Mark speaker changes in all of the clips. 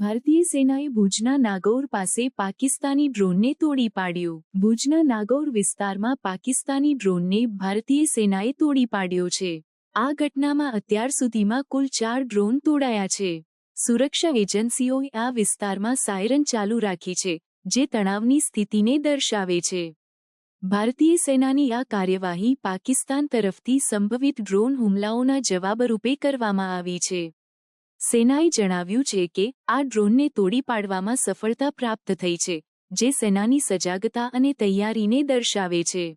Speaker 1: ભારતીય સેનાએ ભુજના નાગૌર પાસે પાકિસ્તાની ડ્રોનને તોડી પાડ્યો. ભુજના નાગૌર વિસ્તારમાં પાકિસ્તાની ડ્રોનને ભારતીય સેનાએ તોડી પાડ્યો છે. આ ઘટનામાં અત્યાર સુધીમાં કુલ ચાર ડ્રોન તોડાયા છે. સુરક્ષા એજન્સીઓએ આ વિસ્તારમાં સાયરન ચાલુ રાખી છે, જે તણાવની સ્થિતિને દર્શાવે છે. ભારતીય સેનાની આ કાર્યવાહી પાકિસ્તાન તરફથી સંભવિત ડ્રોન હુમલાઓના જવાબરૂપે કરવામાં આવી છે. સેનાએ જણાવ્યું છે કે, આ ડ્રોનને તોડી પાડવામાં સફળતા પ્રાપ્ત થઈ છે, જે સેનાની સજાગતા અને તૈયારીને દર્શાવે છે.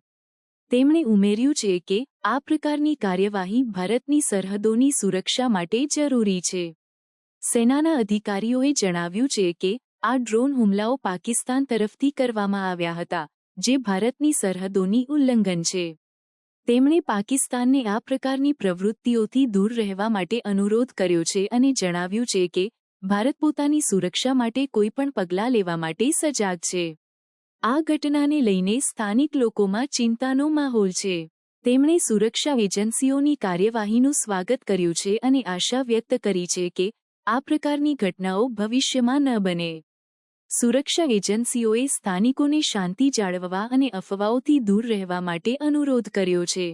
Speaker 1: તેમણે ઉમેર્યું છે કે, આ પ્રકારની કાર્યવાહી ભારતની સરહદોની સુરક્ષા માટે જરૂરી છે. સેનાના અધિકારીઓએ જણાવ્યું છે કે, આ ડ્રોન હુમલાઓ પાકિસ્તાન તરફથી કરવામાં આવ્યા હતા, જે ભારતની સરહદોની ઉલ્લંઘન છે. તેમણે પાકિસ્તાનને આ પ્રકારની પ્રવૃત્તિઓથી દૂર રહેવા માટે અનુરોધ કર્યો છે અને જણાવ્યું છે કે, ભારત પોતાની સુરક્ષા માટે કોઈપણ પગલાં લેવા માટે સજાગ છે. આ ઘટનાને લઈને સ્થાનિક લોકોમાં ચિંતાનો માહોલ છે. તેમણે સુરક્ષા એજન્સીઓની કાર્યવાહીનું સ્વાગત કર્યું છે અને આશા વ્યક્ત કરી છે કે, આ પ્રકારની ઘટનાઓ ભવિષ્યમાં ન બને. સુરક્ષા એજન્સીઓએ સ્થાનિકોને શાંતિ જાળવવા અને અફવાઓથી દૂર રહેવા માટે અનુરોધ કર્યો છે.